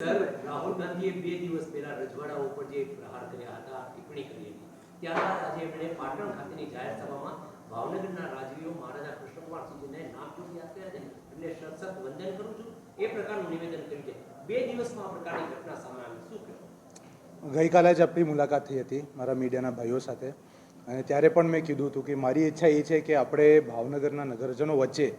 Sir, Rahul ગાંધીએ બે દિવસ પહેલા રજવાડા ઉપર જે પ્રહાર કર્યા હતા, ટિપ્પણી કરી હતી. ત્યારબાદ આજે એમણે પાટણ ખાતેની જાહેર સભામાં ભાવનગરના રાજવીઓ મહારાજા કૃષ્ણકુમારસિંહજીને નામ પૂછી યાદ કર્યા છે એમને સતત વંદન કરું છું. એ પ્રકારનું નિવેદન કર્યું છે. બે દિવસમાં આ પ્રકારની ઘટના સામે આવી. શું કહેવું ગઈકાલે જ આપણી મુલાકાત થઈ હતી મારા મીડિયાના ભાઈઓ સાથે. અને ત્યારે પણ મેં કીધું હતું કે મારી ઈચ્છા એ છે કે આપણે ભાવનગરના નગરજનો વચ્ચે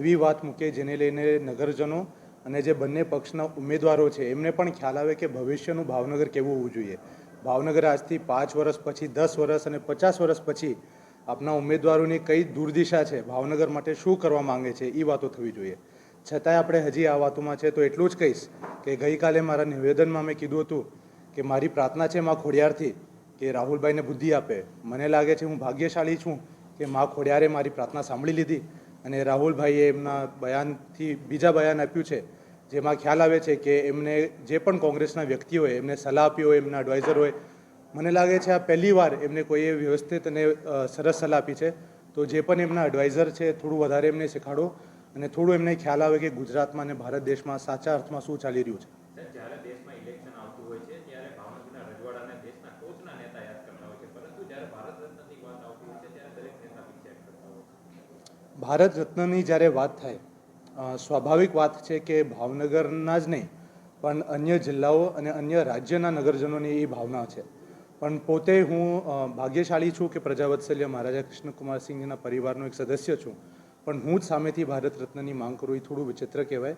એવી વાત મૂકીએ જેને લઈને નગરજનો અને જે બંને પક્ષના ઉમેદવારો છે, એમને પણ ખ્યાલ આવે કે ભવિષ્યનું ભાવનગર કેવું હોવું જોઈએ. ભાવનગર આજથી પાંચ વર્ષ પછી, દસ વર્ષ અને પચાસ વર્ષ પછી આપના ઉમેદવારોની કઈ દુર્દિશા છે, ભાવનગર માટે શું કરવા માંગે છે એ વાતો થવી જોઈએ. છતાંય આપણે હજી આ વાતોમાં છે, તો એટલું જ કહીશ કે ગઈકાલે મારા નિવેદનમાં મેં કીધું હતું કે મારી પ્રાર્થના છે મા ખોડિયારથી કે રાહુલભાઈને બુદ્ધિ આપે. મને લાગે છે હું ભાગ્યશાળી છું કે મા ખોડિયારે મારી પ્રાર્થના સાંભળી લીધી. અને રાહુલભાઈએ એમના બયાનથી બીજા બયાન આપ્યું છે, જેમાં ખ્યાલ આવે છે કે એમને જે પણ કોંગ્રેસના વ્યક્તિ હોય એમને સલાહ આપી હોય, એમના એડવાઇઝર હોય, મને લાગે છે આ પહેલી વાર એમને કોઈએ વ્યવસ્થિત અને સરસ સલાહ આપી છે. તો જે પણ એમના એડવાઇઝર છે, થોડું વધારે એમને શીખાડો અને થોડું એમને ખ્યાલ આવે કે ગુજરાતમાં અને ભારત દેશમાં સાચા અર્થમાં શું ચાલી રહ્યું છે. જ્યારે દેશમાં ઇલેક્શન આવતું હોય છે, ત્યારે ભાવનગરના રજવાડાને દેશના ટોચના નેતા યાદ કરતા હોય છે પરંતુ જ્યારે ભારત રત્નની વાત આવતી હોય છે ત્યારે દરેક નેતા પીછે યાદ કરતા હોય છે ભારત રત્નની જ્યારે વાત થાય સ્વાભાવિક વાત છે કે ભાવનગરના જ નહીં, પણ અન્ય જિલ્લાઓ અને અન્ય રાજ્યના નગરજનોની એ ભાવના છે. પણ પોતે હું ભાગ્યશાળી છું કે પ્રજાવત્સલ્ય મહારાજા કૃષ્ણકુમારસિંહજીના પરિવારનો એક સદસ્ય છું, પણ હું જ સામેથી ભારત રત્નની માંગ કરું એ થોડું વિચિત્ર કહેવાય.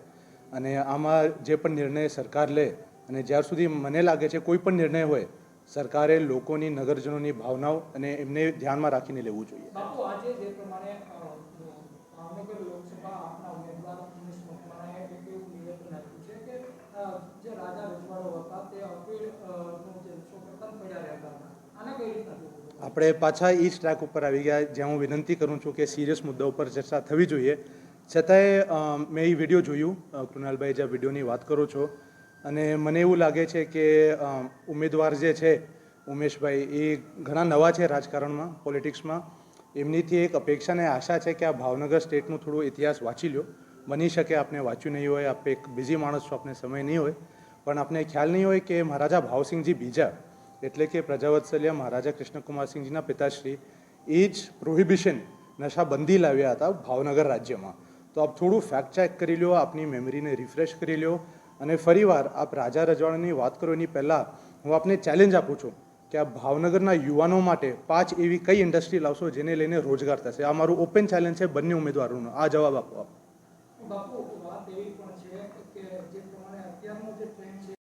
અને આમાં જે પણ નિર્ણય સરકાર લે અને જ્યાર સુધી મને લાગે છે કોઈ પણ નિર્ણય હોય, સરકારે લોકોની નગરજનોની ભાવનાઓ અને એમને ધ્યાનમાં રાખીને લેવું જોઈએ બાપુ આજે જે પ્રમાણે અ, ભાવનગર લોકસભા આપના ઉમેદવાર ઉમેશ મકવાણાએ એક એવું નિવેદન આપ્યું છે કે અ, જે રાજા રજવાડો હતા તે અપીલ અ, નું જે સૌપ્રથમ પડ્યા રહેતા હતા આને કઈ રીતના જોવું આપણે પાછા એ જ ટ્રેક ઉપર આવી ગયા, જ્યાં હું વિનંતી કરું છું કે સિરિયસ મુદ્દા ઉપર ચર્ચા થવી જોઈએ. છતાંય મેં એ વીડિયો જોયું કૃણાલભાઈ જે વિડીયોની વાત કરો છો. અને મને એવું લાગે છે કે ઉમેદવાર જે છે, ઉમેશભાઈ, એ ઘણા નવા છે રાજકારણમાં પોલિટિક્સમાં એમનીથી એક અપેક્ષા અને આશા છે કે આ ભાવનગર સ્ટેટનું થોડું ઇતિહાસ વાંચી લો બની શકે, આપને વાંચ્યું નહીં હોય, આપ એક બિઝી માણસ છો, આપને સમય નહીં હોય. પણ આપને ખ્યાલ નહીં હોય કે મહારાજા ભાવસિંહજી બીજા, એટલે કે પ્રજાવત્સલ્ય મહારાજા કૃષ્ણકુમારસિંહજીના પિતાશ્રી, એ જ પ્રોહિબિશન નશાબંધી લાવ્યા હતા ભાવનગર રાજ્યમાં. તો આપ થોડું ફેક્ટ ચેક કરી લો આપની મેમરીને રિફ્રેશ કરી લો અને ફરીવાર આપ રાજા રજવાડાની વાત કરો એની પહેલાં હું આપને ચેલેન્જ આપું છું કે આ ભાવનગરના યુવાનો માટે પાંચ એવી કઈ ઇન્ડસ્ટ્રી લાવશો જેને લઈને રોજગાર થશે? આ મારું ઓપન ચેલેન્જ છે બંને ઉમેદવારોનો. આ જવાબ આપો આપ. дитинці.